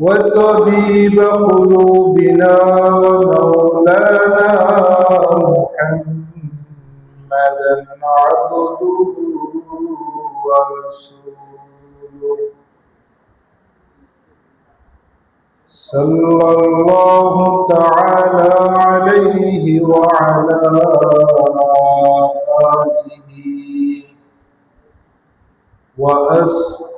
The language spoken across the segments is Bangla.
وطبيب قلوبنا ومولانا محمدا عبده ورسوله. صلى الله تعالى عليه وعلى آله وأصحابه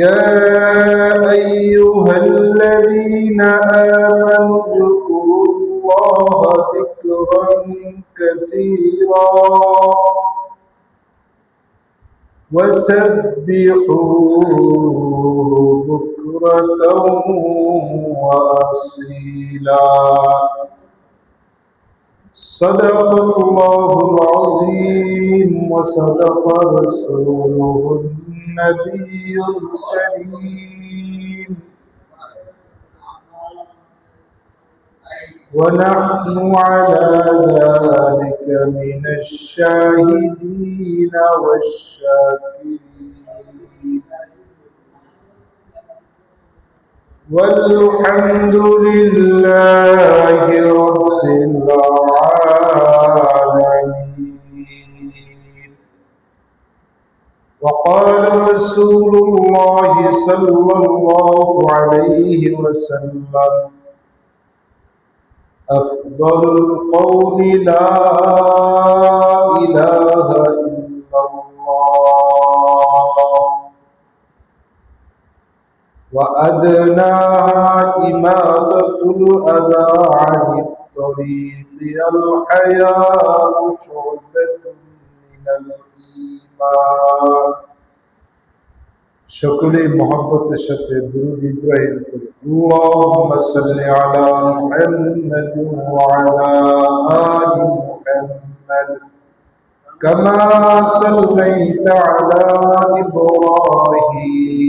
يا أيها الذين آمنوا اذكروا الله ذكرا كثيرا وسبحوه بكرة وأصيلا صدق الله العظيم وصدق رسوله النبي الكريم ونحن على ذلك من الشاهدين والشاكرين والحمد لله رب العالمين وقال رسول الله صلى الله عليه وسلم أفضل القول لا إله وأدناها إماتة الأذى عن الطريق الحياة شعبة من الإيمان সকলে মহব্বতের সাথে দুরুদ ইব্রাহিম করি اللهم صل على محمد وعلى آل محمد كما صليت على إبراهيم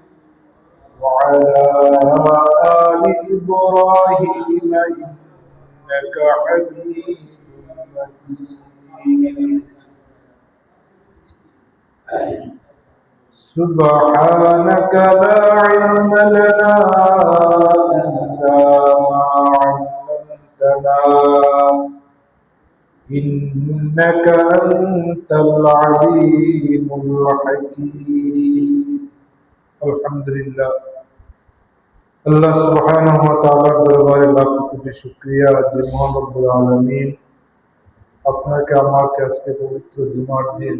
وعلى آل إبراهيم إنك حميد مجيد سبحانك لا علم لنا إلا ما علمتنا إنك أنت العليم الحكيم. الحمد لله. আল্লাহ সুবহানাহু ওয়া তাআলার দরবারে লাখ কোটি শুকরিয়া যে মহান রব্বুল আলামিন আপনাকে আমাকে আজকে পবিত্র জুমার দিন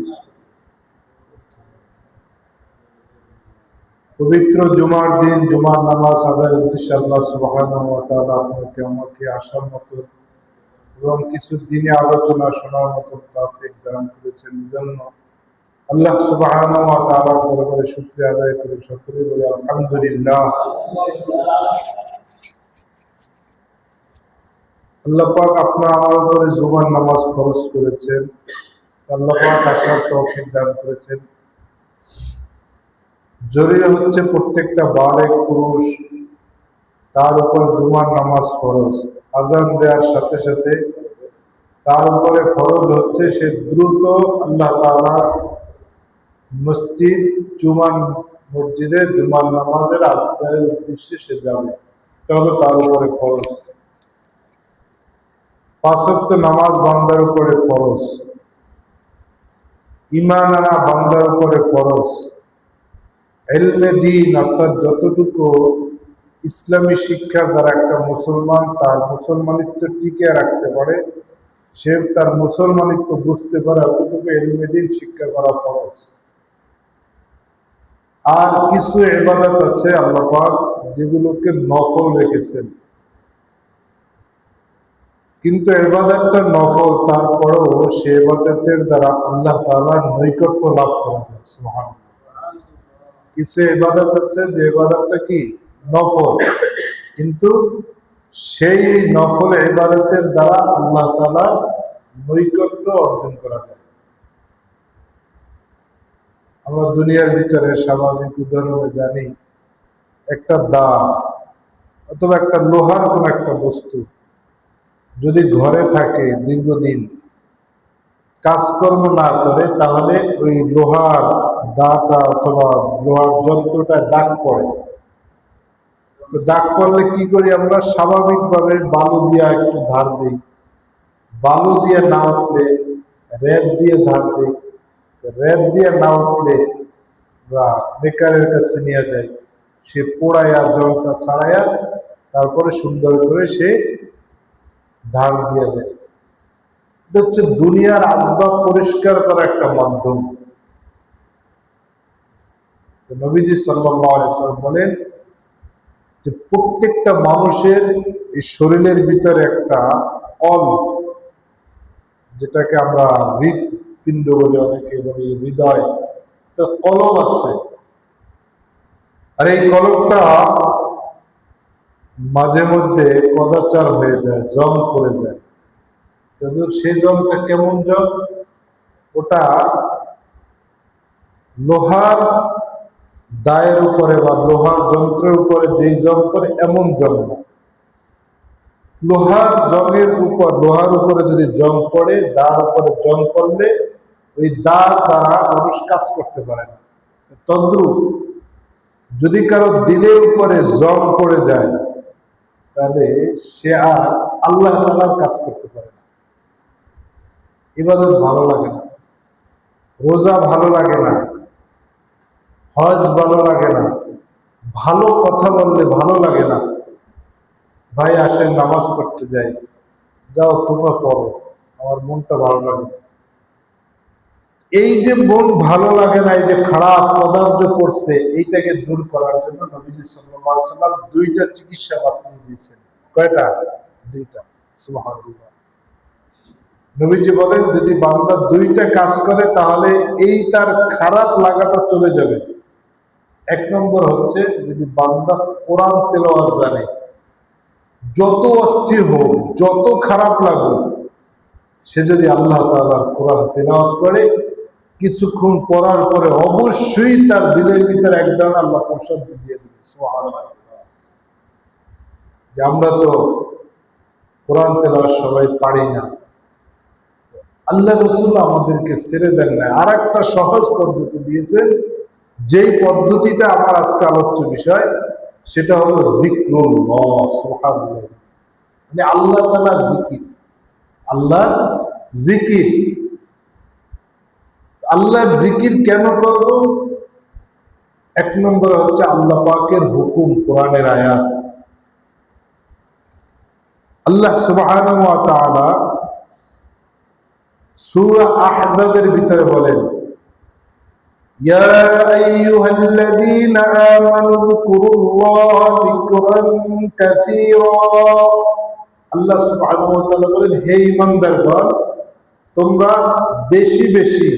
পবিত্র জুমার দিন জুমার নামাজ আদায়ের উদ্দেশ্যে আল্লাহ সুবহানাহু ওয়া তাআলা আপনাকে আমাকে আসার মতো এবং কিছু দিনে আলোচনা শোনার মতো তৌফিক দান করেছেন জন্য আল্লাহ সুবহানাহু ওয়া তাআলার দরবারে শুকরিয়া আদায় করে সকলে বলে আলহামদুলিল্লাহ। আল্লাহ পাক আপনার আমার উপরে জুমার নামাজ ফরজ করেছেন। আল্লাহ পাক আসার তৌফিক দান করেছেন। জরুরি হচ্ছে প্রত্যেকটা বালেক পুরুষ তার উপর জুমার নামাজ ফরজ, আজান দেওয়ার সাথে সাথে তার উপরে ফরজ হচ্ছে সে দ্রুত আল্লাহ তাআলা মসজিদ জুমান মসজিদে জুমার নামাজের আদায়ের উদ্দেশ্যে সে যাবে এটা হলো তার উপরে ফরজ। পাঁচক্ত নামাজ বান্দার উপরে ফরজ। ইমান আনা বান্দার উপরে ফরজ। এলমে দিন অর্থাৎ যতটুকু ইসলামী শিক্ষার দ্বারা একটা মুসলমান তার মুসলমানিত্ব টিকে রাখতে পারে, সে তার মুসলমানিত্ব বুঝতে পারে অতটুকু এলমে দিন শিক্ষা করা ফরজ। আর কিছু এবাদত আছে আল্লাপাক যেগুলোকে নফল রেখেছেন। কিন্তু এবাদতটা নফল, তারপরেও সে এবাদতের দ্বারা আল্লাহ তাআলার নৈকট্য লাভ করা সুবহানাল্লাহ। কিছু এবাদত আছে যে এবাদতটা কি? নফল। কিন্তু সেই নফল এবাদতের দ্বারা আল্লাহ তাআলা নৈকট্য অর্জন করা যায়। আমরা দুনিয়ার ভিতরে স্বাভাবিক উদাহরণে জানি, একটা দা অথবা একটা লোহার কোন একটা বস্তু যদি ঘরে থাকে দীর্ঘদিন, কাজকর্ম না করে, তাহলে ওই লোহার দাটা অথবা লোহার যন্ত্রটা দাগ পড়ে। তো দাগ পড়লে কি করি আমরা? স্বাভাবিকভাবে বালু দিয়ে একটু ধার দিই। বালু দিয়ে না উঠলে, রেত দিয়ে ধার দিই। রেত দিয়ে না উঠলে বা বেকারের কাছে নিয়ে যায়। সে পোড়াইয়া, জলটা ছাড়াইয়া তারপরে সুন্দর করে সে ধার দিয়ে দেয়। এটা হচ্ছে দুনিয়ার আসবাব পরিষ্কার করা একটা মাধ্যম। নবীজি সাল্লাম বলেন যে প্রত্যেকটা মানুষের এই শরীরের ভিতরে একটা কল, যেটাকে আমরা হৃদপিণ্ড বলে অনেকে বলে, হৃদয়। একটা কলম আছে। আর এই কলমটা মাঝে মধ্যে কদাচার হয়ে যায় জং করে যায়। সেই জংটা কেমন জম? ওটা লোহার দায়ের উপরে বা লোহার যন্ত্রের উপরে যেই জম করে এমন জং না। লোহার জমের উপর, লোহার উপরে যদি জম পড়ে দার উপরে জম পড়লে ওই দার দ্বারা মানুষ কাজ করতে পারে না। তদ্রুপ যদি কারও দিলের উপরে জং পড়ে যায়, তাহলে সে আর আল্লাহ তালার কাজ করতে পারে না। ইবাদত ভালো লাগে না, রোজা ভালো লাগে না, হজ ভালো লাগে না, ভালো কথা বললে ভালো লাগে না। ভাই আসেন, নামাজ পড়তে যাই। যাও, তোমরা পড়ো, আমার মনটা ভালো লাগে। এই যে মন ভালো লাগে না, এই যে খারাপ পদার্থ করছে, এইটাকে দূর করার জন্য নবীজি সাল্লাম দুইটা চিকিৎসা বাতিল দিয়েছেন। কয়টা? দুইটা। নবীজি বলেন, যদি বান্দা দুইটা কাজ করে, তাহলে এই তার খারাপ লাগাটা চলে যাবে। এক নম্বর হচ্ছে, যদি বান্দা কোরআন তেলাওয়াত জানে, যত অস্থির হোক, যত খারাপ লাগুক, সে যদি আল্লাহ তাআলার কোরআন তেলাওয়াত করে কিছুক্ষণ পড়ার পরে অবশ্যই তার দিলের ভিতরে এক ধরনের আল্লাহ প্রশান্তি দিয়ে দিবে আমরা তো কোরআন তেলাওয়াত সবাই পারি না। আল্লাহ রসুল আমাদেরকে ছেড়ে দেন না আর একটা সহজ পদ্ধতি দিয়েছেন যেই পদ্ধতিটা আমার আজকে আলোচ্য বিষয়, সেটা হলো জিক্রুল্লাহ মানে আল্লাহ তাআলার জিকির। আল্লাহ জিকির আল্লাহর জিকির কেন করব এক নম্বর হচ্ছে আল্লাহ পাকের হুকুম কোরআনের আয়াত আল্লাহ সুবহানাহু ওয়া তাআলা সূরা আহজাবের ভিতরে বলেন يا أيها الذين آمنوا اذكروا الله ذكرا كثيرا আল্লাহ সুবহানাহু ওয়া তাআলা বলেন হে ঈমানদারগণ তোমরা বেশি বেশি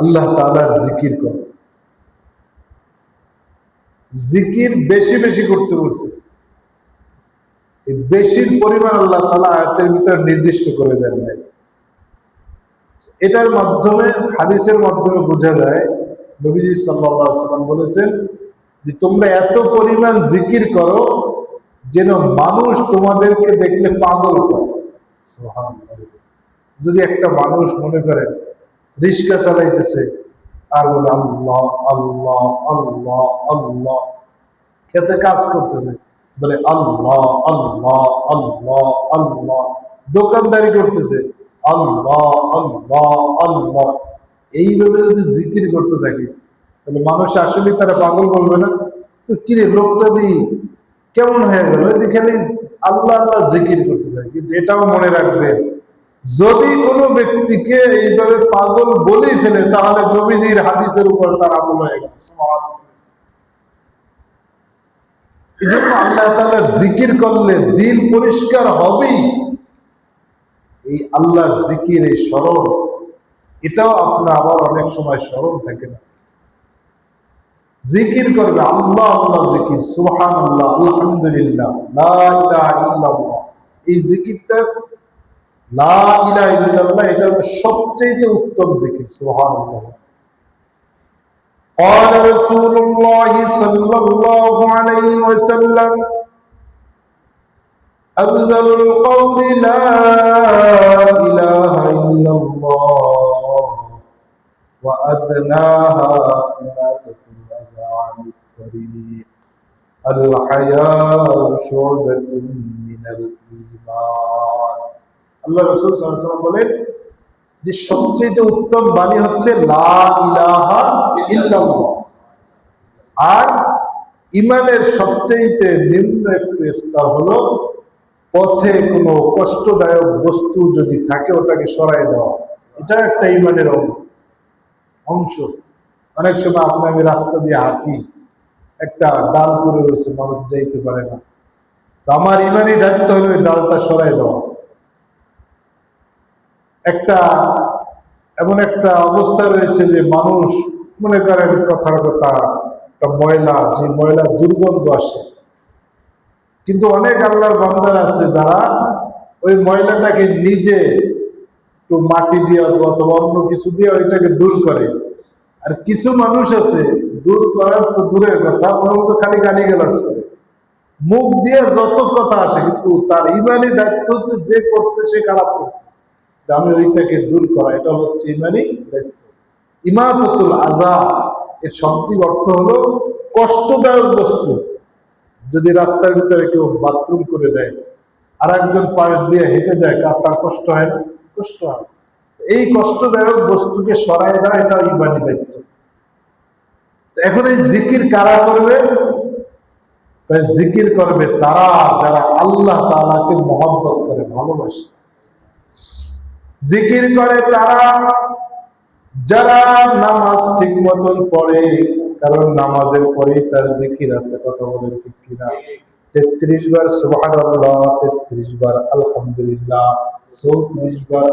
আল্লাহ তাআলার জিকির করো। জিকির বেশি বেশি করতে বলছে। বেশির পরিমাণ আল্লাহ তাআলা আয়াতের ভিতরে নির্দিষ্ট করে দেন নাই। এটার মাধ্যমে, হাদিসের মাধ্যমে বোঝা যায়, নবীজি সাল্লাম বলেছেন যে, তোমরা এত পরিমাণ জিকির করো যেন মানুষ তোমাদেরকে দেখলে পাগল করে। যদি একটা মানুষ মনে করে রিক্সা চালাইতেছে। আর বলে, আল্লাহ আল্লাহ আল্লাহ আল্লাহ। খেতে কাজ করতেছে। বলে, আল্লাহ আল্লাহ আল্লাহ আল্লাহ। দোকানদারি করতেছে। আল্লাহ আল্লাহ আল্লাহ। এইভাবে যদি জিকির করতে থাকে, তাহলে মানুষ আসলে তারা পাগল বলবে না? তো কিরে, লোকটা দি, কেমন হয়ে গেল? খালি আল্লাহ আল্লাহ জিকির করতে থাকে। কিন্তু এটাও মনে রাখবেন যদি কোনো ব্যক্তিকে এইভাবে পাগল বলেই ফেলে, তাহলে নবীজির হাদিসের উপর তার আমল হয়ে এই জন্য আল্লাহ তাআলার জিকির করলে পরিষ্কার হবেই। এই আল্লাহর জিকির এই স্মরণ, এটাও আপনার আবার অনেক সময় স্মরণ থাকে না। জিকির করবে আল্লাহ আল্লাহ জিকির সুবহান আল্লাহ আলহামদুলিল্লাহ এই জিকিরটা লা ইলাহা ইল্লাল্লাহ এটা হলো সবচেয়ে উত্তম জিকির সুবহান আল্লাহ قال رسول الله صلى الله عليه وسلم أفضل القول لا إله إلا الله وأدناها إماتة الأذى عن الطريق الحياء شعبة من الإيمان আল্লাহ রসুল সাল্লাম বলেন যে সবচেয়ে উত্তম বাণী হচ্ছে আর ইমানের সবচেয়ে নিম্ন একটু স্তর হলো পথে কোনো কষ্টদায়ক বস্তু যদি থাকে ওটাকে সরাই দেওয়া। এটা একটা ইমানের অংশ। অনেক সময় আপনি আমি রাস্তা দিয়ে হাঁটি, একটা ডাল করে রয়েছে, মানুষ যাইতে পারে না। তো আমার ইমানই দায়িত্ব হলো ডালটা সরাই দেওয়া। একটা এমন একটা অবস্থা রয়েছে যে মানুষ, মনে করেন কথার কথা, একটা ময়লা, যে ময়লা দুর্গন্ধ আসে। কিন্তু অনেক আল্লাহর বান্দার আছে যারা ওই ময়লাটাকে নিজে একটু মাটি দিয়ে অথবা অথবা অন্য কিছু দিয়ে ওইটাকে দূর করে। আর কিছু মানুষ আছে, দূর করার তো দূরের কথা বরং তো খালি গালি গালাজ করে। মুখ দিয়ে যত কথা আসে, কিন্তু তার ইমানি দায়িত্ব হচ্ছে যে করছে, সে খারাপ করছে। আমি ওইটাকে দূর করা, এটা হচ্ছে ইমানি দায়িত্ব। ইমামতুল আজা এর শব্দিক অর্থ হলো কষ্টদায়ক বস্তু। যদি রাস্তার ভিতরে কেউ বাথরুম করে দেয় আর একজন পাশ দিয়ে হেঁটে যায়, কার তার কষ্ট হয় না? কষ্ট হয় এই কষ্টদায়ক বস্তুকে সরাই দেওয়া এটা ইমানি দায়িত্ব। এখন এই জিকির কারা করবে? তাই জিকির করবে তারা যারা আল্লাহ তাআলাকে মহব্বত করে, ভালোবাসে। জিকির করে তারা। যারা নামাজ ঠিক মতন পড়ে, কারণ নামাজের পরেই তার জিকির আছে, কথা বলেন ঠিক কিনা। তেত্রিশ বার সুবাহ তেত্রিশ বার আলহামদুলিল্লাহ, চৌত্রিশ বার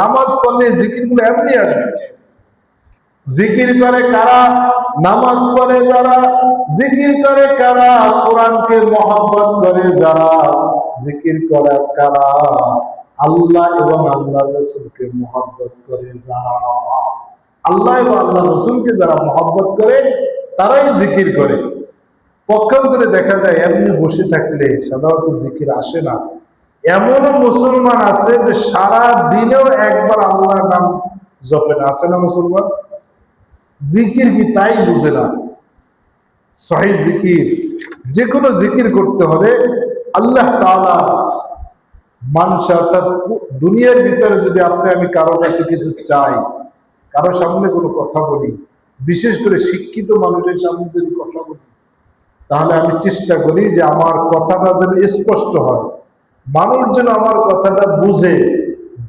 নামাজ পড়লে জিকিরগুলো এমনি আসবে। জিকির করে কারা? নামাজ পড়ে যারা। জিকির করে কারা? কোরআনকে মহব্বত করে যারা। জিকির করে কারা? আল্লাহ এবং আল্লাহ রসুলকে মহব্বত করে যারা আল্লাহ এবং আল্লাহ রসুলকে যারা মহব্বত করে, তারাই জিকির করে। পক্ষান্তরে দেখা যায়, এমনি বসে থাকলে সাধারণত জিকির আসে না। এমনও মুসলমান আছে যে সারা দিনেও একবার আল্লাহর নাম জপে না। আছে না মুসলমান? জিকির কি তাই বুঝে না। সহি জিকির। যে কোনো জিকির করতে হবে আল্লাহ তাআলা মানুষ অর্থাৎ দুনিয়ার ভিতরে যদি আপনি, আমি কারও কাছে কিছু চাই, কারও সামনে কোনো কথা বলি, বিশেষ করে শিক্ষিত মানুষের সামনে যদি কথা বলি, তাহলে আমি চেষ্টা করি যে আমার কথাটা যেন স্পষ্ট হয়। মানুষ যেন আমার কথাটা বুঝে,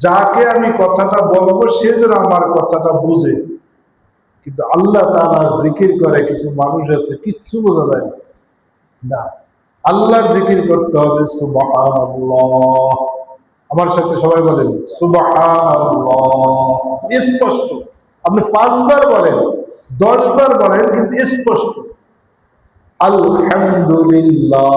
যাকে আমি কথাটা বলব, সে যেন আমার কথাটা বুঝে। কিন্তু আল্লাহ তাআলার জিকির করে কিছু মানুষ আছে, কিচ্ছু বোঝা যায় না। আল্লাহর জিকির করতে হবে, সুবহানাল্লাহ। আমার সাথে সবাই বলেন, সুবহানাল্লাহ। স্পষ্ট। আপনি পাঁচবার বলেন, দশবার বলেন, কিন্তু স্পষ্ট। আলহামদুলিল্লাহ।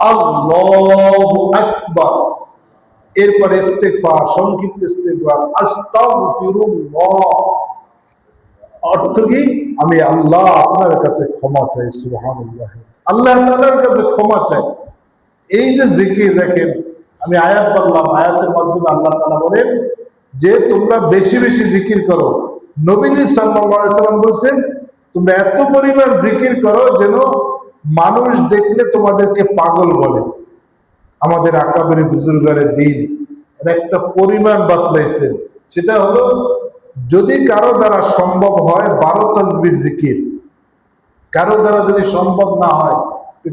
আল্লাহু আকবার। এরপরে ইস্তেগফার, সংক্ষিপ্ত ইস্তেগফার, আস্তাগফিরুল্লাহ। অর্থ কি? আমি আল্লাহ আপনার কাছে ক্ষমা চাই, সুবহানাল্লাহ। আল্লাহ তাআলার কাছে ক্ষমা চাই। এই যে জিকির দেখেন, আমি আয়াত বললাম আয়াতের মাধ্যমে আল্লাহ তাআলা বলেন, যে তোমরা বেশি বেশি জিকির করো। নবীজি সাল্লাল্লাহু আলাইহি সাল্লাম বলেছেন, তোমরা এত পরিমাণ জিকির করো যেন মানুষ দেখলে তোমাদেরকে পাগল বলে। আমাদের আকাবের বুজুর্গারের দিন একটা পরিমাণ বাতলাইছেন। সেটা হলো, যদি কারও দ্বারা সম্ভব হয় বারো তসবির জিকির, কারও দ্বারা যদি সম্ভব না হয়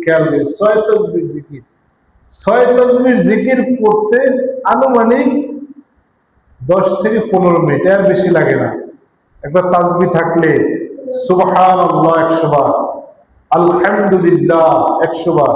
খেয়াল করি ছয় তসবির জিকির। ছয় তসবির জিকির করতে আনুমানিক দশ থেকে পনেরো মিনিট আর বেশি লাগে না। একবার তাজবি থাকলে আল্লাহ একশো বার, আলহামদুলিল্লাহ একশো বার।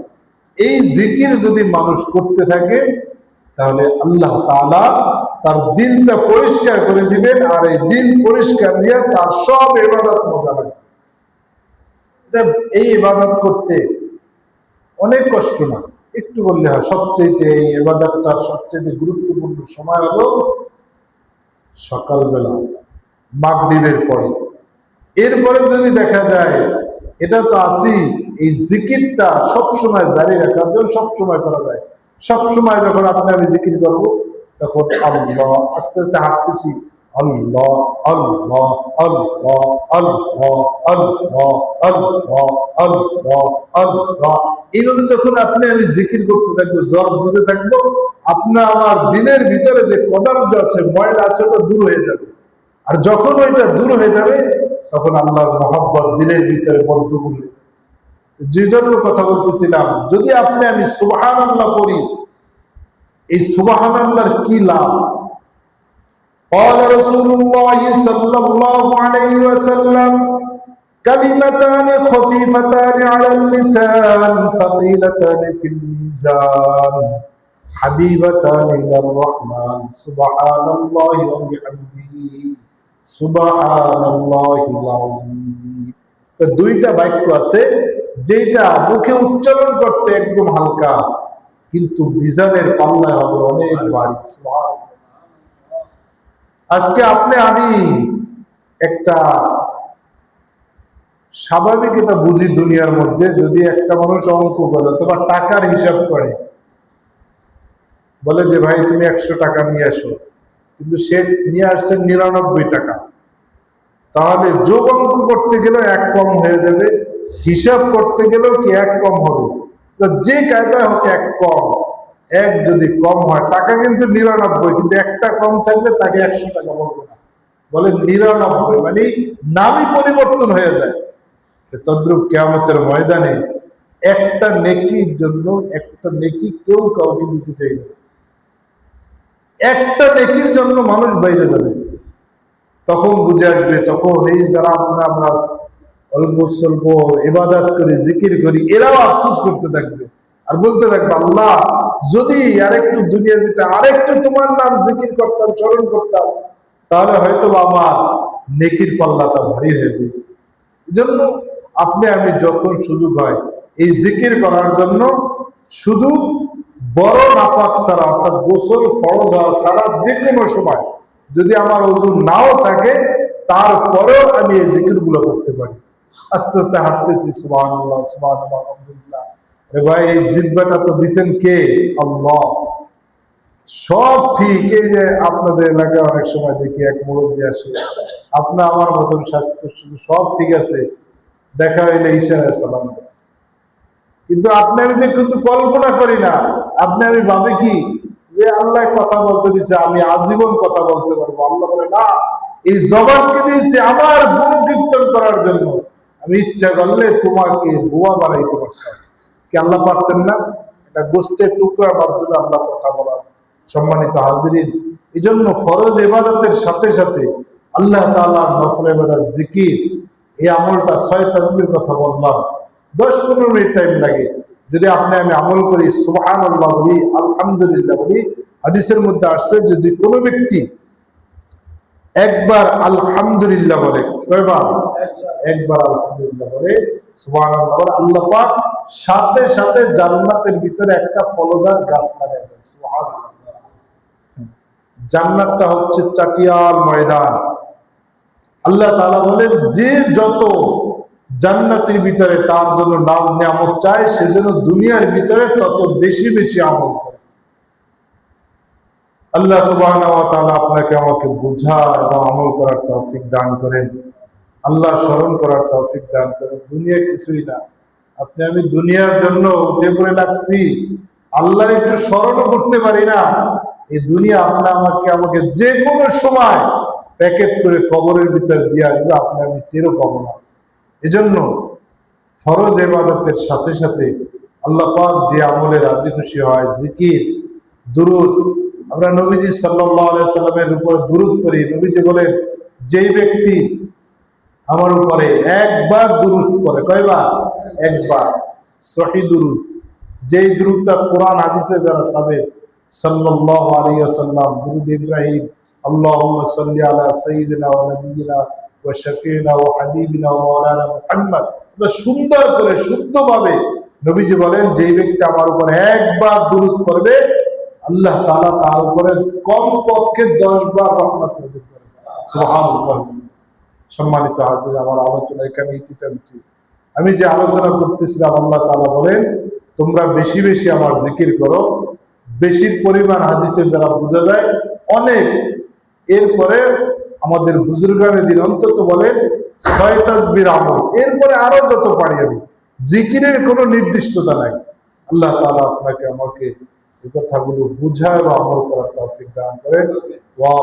এই জিকির যদি মানুষ করতে থাকে, তাহলে আল্লাহ তাআলা তার দিনটা পরিষ্কার করে দিবেন আর এই দিন পরিষ্কার দিয়ে তার সব ইবাদত মজা লাগবে। এই ইবাদত করতে অনেক কষ্ট না। একটু বললে হয় সবচেয়ে এই ইবাদতটার সবচেয়ে গুরুত্বপূর্ণ সময় হলো সকালবেলা, মাগরিবের পরে। এরপরে যদি দেখা যায়, এটা তো আছি এই জিকিরটা সবসময় জারি রাখার জন্য সবসময় করা যায়। সবসময় যখন আপনি আমি জিকির করব, তখন আল্লাহ, আস্তে আস্তে হাঁটতেছি, আল্লাহ আল্লাহ আল্লাহ আল্লাহ আল্লাহ আল্লাহ আল্লাহ আল্লাহ। এইভাবে যখন আপনি আমি জিকির করতে থাকব, জব দিতে থাকব, আপনার আমার দিনের ভিতরে যে কদার্য আছে, ময়লা আছে, ওটা দূর হয়ে যাবে। আর যখন ওইটা দূর হয়ে যাবে তখন আল্লাহর মহব্বত দিলের ভিতরে বদ্ধ করবে যে জন্য কথা বলতেছিলাম যদি আপনি আমি সুবাহান আল্লাহ করি এই সুবাহান আল্লাহর কি লাভ قال رسول الله صلى الله عليه وسلم كلمتان خفيفتان على اللسان ثقيلتان في الميزان حبيبتان إلى الرحمن سبحان الله وبحمده দুইটা বাক্য আছে যেটা মুখে উচ্চারণ করতে একদম হালকা, কিন্তু বিজানের পাল্লায় হবে অনেক আজকে আপনি, আমি একটা স্বাভাবিক এটা বুঝি দুনিয়ার মধ্যে, যদি একটা মানুষ অঙ্ক বলে তোমার টাকার হিসাব করে, বলে যে, ভাই, তুমি একশো টাকা নিয়ে আসো। কিন্তু সে নিয়ে আসছে নিরানব্বই টাকা। তাহলে যোগ অঙ্ক করতে গেলেও এক কম হয়ে যাবে, হিসাব করতে গেলেও কি এক কম হবে? যে কায়দায় হোক এক কম, এক যদি কম হয়, টাকা কিন্তু নিরানব্বই, কিন্তু একটা কম থাকলে তাকে একশো টাকা বলব না। বলে নিরানব্বই মানে নামই পরিবর্তন হয়ে যায়। তদ্রুপ কেয়ামতের ময়দানে একটা নেকির জন্য, একটা নেকি কেউ কাউকে দিতে চাই না। একটা নেকির জন্য মানুষ বাইরে যাবে। তখন বুঝে আসবে, তখন এই যারা আমরা আমরা অল্প স্বল্প ইবাদত করি, জিকির করি, এরাও আফসোস করতে থাকবে। আর বলতে থাকবে, আল্লাহ, যদি আরেকটু দুনিয়ার ভিতরে আরেকটু তোমার নাম জিকির করতাম, স্মরণ করতাম, তাহলে হয়তো আমার নেকির পাল্লাটা ভারী হয়ে যেত। জন্য আপনি, আমি যখন সুযোগ হয়, এই জিকির করার জন্য শুধু বড় নাপাক ছাড়া, অর্থাৎ গোসল ফরজ হওয়া ছাড়া যে কোনো সময় যদি আমার ওজন নাও থাকে, তারপরেও আমি এই জিকিরগুলো করতে পারি। আস্তে আস্তে হাঁটতেছি সুবাহ সুবাহ এ ভাই, এই জিব্বাটা তো দিছেন কে? আল্লাহ। সব ঠিক, এই যে আপনাদের এলাকায় অনেক সময় দেখি এক মুরব্বী আসে আপনার আমার মতন স্বাস্থ্য, সব ঠিক আছে, দেখা হইলে ইশারায় সালাম দেয়। কিন্তু আপনি আমি তো কিন্তু কল্পনা করি না, আপনি আমি ভাবে কি? যে আল্লাহ কথা বলতে দিছে, আমি আজীবন কথা বলতে পারব। আল্লাহ বলে, না, এই জবানকে দিয়েছে আমার গুণ কীর্তন করার জন্য। আমি ইচ্ছা করলে তোমাকে বুয়া বানাইতে পারতাম। কি আল্লাহ পারতেন না? এটা গোষ্ঠের টুকরার মাধ্যমে আল্লাহ কথা বলার সম্মানিত হাজিরিন। এই জন্য ফরজ এবাদতের সাথে সাথে আল্লাহ তাআলার নফল এবাদত জিকির, এই আমলটা ছয় তাজবির কথা বললাম। দশ পনেরো মিনিট টাইম লাগে। যদি আপনি আমি আমল করি সুবহান আল্লাহ বলি, আলহামদুলিল্লাহ বলি, হাদিসের মধ্যে আসছে যদি কোনো ব্যক্তি একবার আলহামদুলিল্লাহ বলে, কয়বার? একবার আলহামদুলিল্লাহ বলে সুবহান আল্লাহ পাক সাথে সাথে জান্নাতের ভিতরে একটা ফলদার গাছ লাগাই সুবহানাল্লাহ। জান্নাতটা হচ্ছে চাটিয়াল ময়দান। আল্লাহ তালা বলেন, যে যত জান্নাতের ভিতরে তার জন্য নাজ নিয়ামত চায়, সে যেন দুনিয়ার ভিতরে তত বেশি বেশি আমল করে। আল্লাহ তাআলা আপনাকে আমাকে বুঝা এবং আমল করার তৌফিক দান করেন। আল্লাহ স্মরণ করার তৌফিক দান করেন। দুনিয়া কিছুই না। আপনি আমি দুনিয়ার জন্য উঠে পড়ে লাগছি। আল্লাহ একটু স্মরণও করতে পারি না। এই দুনিয়া আপনি আমাকে আমাকে যে কোনো সময় প্যাকেট করে কবরের ভিতরে দিয়ে আসবে, আপনি আমি টেরও পাবো না। এজন্য ফরজ এবাদতের সাথে সাথে আল্লাহ পাক যে আমলে রাজি খুশি হয়, জিকির, দুরুদ, আমরা নবীজি সাল্লামের উপর দুরুদ করি নবীজি বলেন, যেই ব্যক্তি আমার উপরে একবার দুরুদ করে কয়বার? একবার। সহি দুরুদ। যেই দুরুদটা কোরআন হাদিসে যারা সাবেক সাল্লাল্লাহু আলাইহি ওয়াসাল্লাম, দুরুদ ইব্রাহিম, আল্লাহুম্মা সাল্লি আলা সাইয়্যিদিনা ওয়া সুন্দর করে, শুদ্ধভাবে নবীজি বলেন, যেই ব্যক্তি আমার উপরে একবার দুরুদ করবে, আল্লাহ তাআলা তার উপরে কমপক্ষে 10 বার রহমত সম্মানিত হাজির, আমার আলোচনা এখানে ইতি টানছি আমি যে আলোচনা করতেছিলাম, আল্লাহ তাআলা বলেন, তোমরা বেশি বেশি আমার জিকির করো। বেশির পরিমাণ হাদিসের দ্বারা বোঝা যায়, অনেক। এরপরে আমাদের বুজুর্গানের দিন অন্তত বলেন ছয় তাজবির আমল। এরপরে আরও যত পারি আমি। জিকিরের কোনো নির্দিষ্টতা নাই। আল্লাহ তালা আপনাকে, আমাকে এই কথাগুলো বুঝা এবং আমল করার তৌফিক দান করেন। ওয়া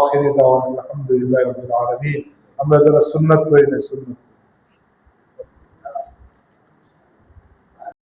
আলহামদুলিল্লাহি আমরা যারা সুন্নত করি না সুন্নাত